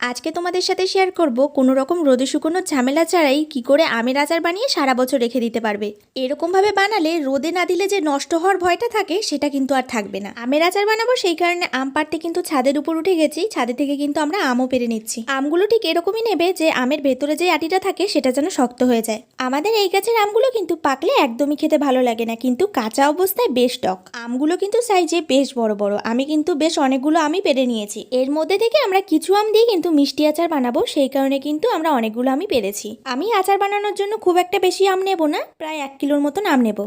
আজকে তোমাদের সাথে শেয়ার করব কোনো রকম রোদে শুকোনোর ঝামেলা ছাড়াই কি করে আমের আচার বানিয়ে সারা বছর রেখে দিতে পারবে। এরকমভাবে বানালে রোদে না দিলে যে নষ্ট হওয়ার ভয়টা থাকে, সেটা কিন্তু আর থাকবে না। আমের আচার বানাবো সেই কারণে আম পাড়তে কিন্তু ছাদের উপর উঠে গেছি, ছাদে থেকে কিন্তু আমরা আমও পেরে নিচ্ছি। আমগুলো ঠিক এরকমই নেবে যে আমের ভেতরে যে আটিটা থাকে, সেটা যেন শক্ত হয়ে যায়। আমাদের এই গাছের আমগুলো কিন্তু পাকলে একদমই খেতে ভালো লাগে না, কিন্তু কাঁচা অবস্থায় বেশ টক। আমগুলো কিন্তু সাইজে বেশ বড় বড়। আমি কিন্তু বেশ অনেকগুলো আমই পেরে নিয়েছি। এর মধ্যে থেকে আমরা কিছু আম দিয়ে কিন্তু মিষ্টি আচার বানাবো সেই কারণে কিন্তু আমরা অনেকগুলো আমি পেরেছি। আমি আচার বানানোর জন্য খুব একটা বেশি আম নেব না প্রায় এক কিলোর মতন আম নেব।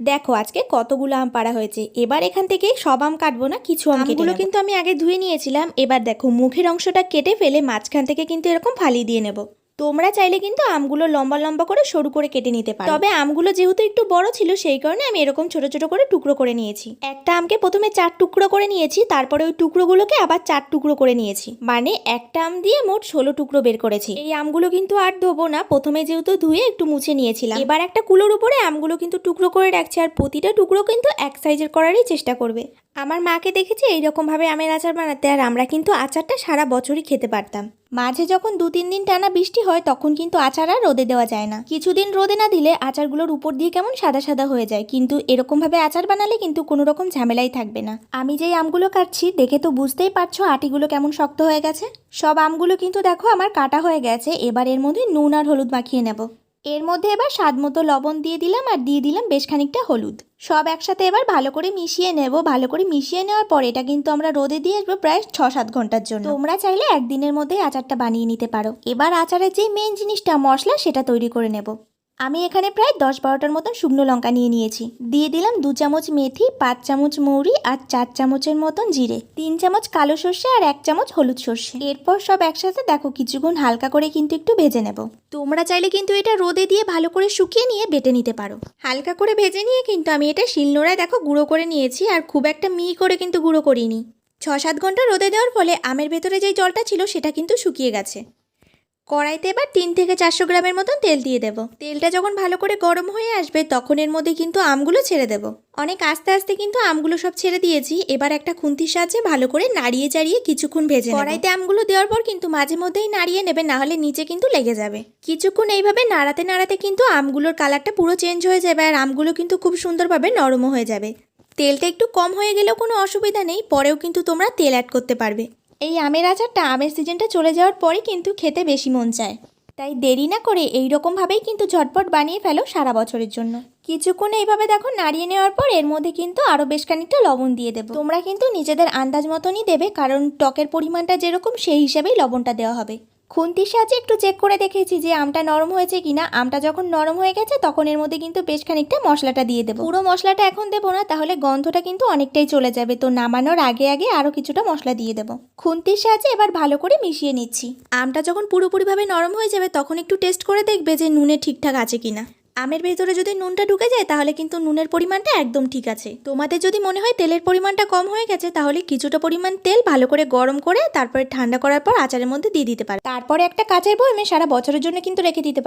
দেখো আজকে কতগুলো আম পাড়া হয়েছে। এবার এখান থেকে সব আম কাটবো না কিছু আমগুলো কিন্তু আমি আগে ধুয়ে নিয়েছিলাম এবার দেখো মুখের অংশটা কেটে ফেলে মাঝখান থেকে কিন্তু এরকম ফালি দিয়ে নেব। তোমরা চাইলে কিন্তু আমগুলো লম্বা লম্বা করে সরু করে কেটে নিতে পারো। তবে আমগুলো যেহেতু একটু বড় ছিল, সেই কারণে আমি এরকম ছোট ছোট করে টুকরো করে নিয়েছি। একটা আমকে প্রথমে চার টুকরো করে নিয়েছি, তারপরে ওই টুকরোগুলোকে আবার চার টুকরো করে নিয়েছি। মানে একটা আম দিয়ে মোট ষোলো টুকরো বের করেছি। এই আমগুলো কিন্তু আর ধোবো না, প্রথমে যেহেতু ধুয়ে একটু মুছে নিয়েছিলাম। এবার একটা কুলোর উপরে আমগুলো কিন্তু টুকরো করে রাখছি, আর প্রতিটা টুকরো কিন্তু এক সাইজের করারই চেষ্টা করবে। আমার মাকে দেখেছি, এইরকমভাবে আমের আচার বানাতে, আর আমরা কিন্তু আচারটা সারা বছরই খেতে পারতাম। মাঝে যখন দু তিন দিন টানা বৃষ্টি হয়, তখন কিন্তু আচার আর রোদে দেওয়া যায় না। কিছুদিন রোদে না দিলে আচারগুলোর উপর দিয়ে কেমন সাদা সাদা হয়ে যায়। কিন্তু এরকমভাবে আচার বানালে কিন্তু কোনো রকম ঝামেলাই থাকবে না। আমি যেই আমগুলো কাটছি, দেখে তো বুঝতেই পারছ আটিগুলো কেমন শক্ত হয়ে গেছে। সব আমগুলো কিন্তু দেখো আমার কাটা হয়ে গেছে। এবার এর মধ্যে নুন আর হলুদ মাখিয়ে নেব। এর মধ্যে এবার স্বাদ মতো লবণ দিয়ে দিলাম আর দিয়ে দিলাম বেশ খানিকটা হলুদ। সব একসাথে এবার ভালো করে মিশিয়ে নেব। ভালো করে মিশিয়ে নেওয়ার পর এটা কিন্তু আমরা রোদে দিয়ে আসব প্রায় ছ সাত ঘণ্টার জন্য। তোমরা চাইলে একদিনের মধ্যে আচারটা বানিয়ে নিতে পারো। এবার আচারের যে মেন জিনিসটা মশলা, সেটা তৈরি করে নেব। আমি এখানে প্রায় দশ বারোটার মতন শুকনো লঙ্কা নিয়ে নিয়েছি। দিয়ে দিলাম দু চামচ মেথি, পাঁচ চামচ মৌরি আর চার চামচের মতন জিরে, তিন চামচ কালো সর্ষে আর এক চামচ হলুদ সর্ষে। এরপর সব একসাথে দেখো কিছুক্ষণ হালকা করে কিন্তু একটু ভেজে নেব। তোমরা চাইলে কিন্তু এটা রোদে দিয়ে ভালো করে শুকিয়ে নিয়ে বেটে নিতে পারো। হালকা করে ভেজে নিয়ে কিন্তু আমি এটা শিলনোড়ায় দেখো গুঁড়ো করে নিয়েছি আর খুব একটা মিহি করে কিন্তু গুঁড়ো করিনি। ছ সাত ঘণ্টা রোদে দেওয়ার ফলে আমের ভেতরে যেই জলটা ছিল সেটা কিন্তু শুকিয়ে গেছে। কড়াইতে এবার তিন থেকে চারশো গ্রামের মতন তেল দিয়ে দেবো। তেলটা যখন ভালো করে গরম হয়ে আসবে, তখন এর মধ্যে কিন্তু আমগুলো ছেড়ে দেবো। অনেক আস্তে আস্তে কিন্তু আমগুলো সব ছেড়ে দিয়েছি। এবার একটা খুন্তির সাহায্যে ভালো করে নাড়িয়ে চাড়িয়ে কিছুক্ষণ ভেজে কড়াইতে আমগুলো দেওয়ার পর কিন্তু মাঝে মধ্যেই নাড়িয়ে নেবে, না হলে নিচে কিন্তু লেগে যাবে। কিছুক্ষণ এইভাবে নাড়াতে নাড়াতে কিন্তু আমগুলোর কালারটা পুরো চেঞ্জ হয়ে যাবে আর আমগুলো কিন্তু খুব সুন্দরভাবে নরমও হয়ে যাবে। তেলটা একটু কম হয়ে গেলেও কোনো অসুবিধা নেই, পরেও কিন্তু তোমরা তেল অ্যাড করতে পারবে। এই আমের আচারটা আমের সিজনটা চলে যাওয়ার পরে কিন্তু খেতে বেশি মন চায়। তাই দেরি না করে এই রকমভাবেই কিন্তু ঝটপট বানিয়ে ফেলো সারা বছরের জন্য। কিছুক্ষণ এইভাবে দেখো নাড়িয়ে নেওয়ার পর এর মধ্যে কিন্তু আরও বেশ খানিকটা লবণ দিয়ে দেবো। তোমরা কিন্তু নিজেদের আন্দাজ মতনই দেবে, কারণ টকের পরিমাণটা যেরকম সেই হিসাবেই লবণটা দেওয়া হবে। খুন্তির সাহায্যে একটু চেক করে দেখেছি যে আমটা নরম হয়েছে কিনা। আমটা যখন নরম হয়ে গেছে, তখন এর মধ্যে কিন্তু বেশ খানিকটা মশলাটা দিয়ে দেবো। পুরো মশলাটা এখন দেবো না, তাহলে গন্ধটা কিন্তু অনেকটাই চলে যাবে। তো নামানোর আগে আগে আরও কিছুটা মশলা দিয়ে দেবো। খুন্তির সাহায্যে এবার ভালো করে মিশিয়ে নিচ্ছি। আমটা যখন পুরোপুরিভাবে নরম হয়ে যাবে, তখন একটু টেস্ট করে দেখবে যে নুনে ঠিকঠাক আছে কিনা। আমের ভেতরে যদি নুনটা ঢুকে যায়, তাহলে কিন্তু নুনের পরিমাণটা একদম ঠিক আছে। তোমাদের যদি মনে হয় তেলের পরিমাণটা কম হয়ে গেছে, তাহলে কিছুটা পরিমাণ তেল ভালো করে গরম করে, তারপরে ঠান্ডা করার পর আচারের মধ্যে দিয়ে দিতে পারে। তারপরে একটা কাচের বয়মে সারা বছরের জন্য কিন্তু রেখে দিতে পারে।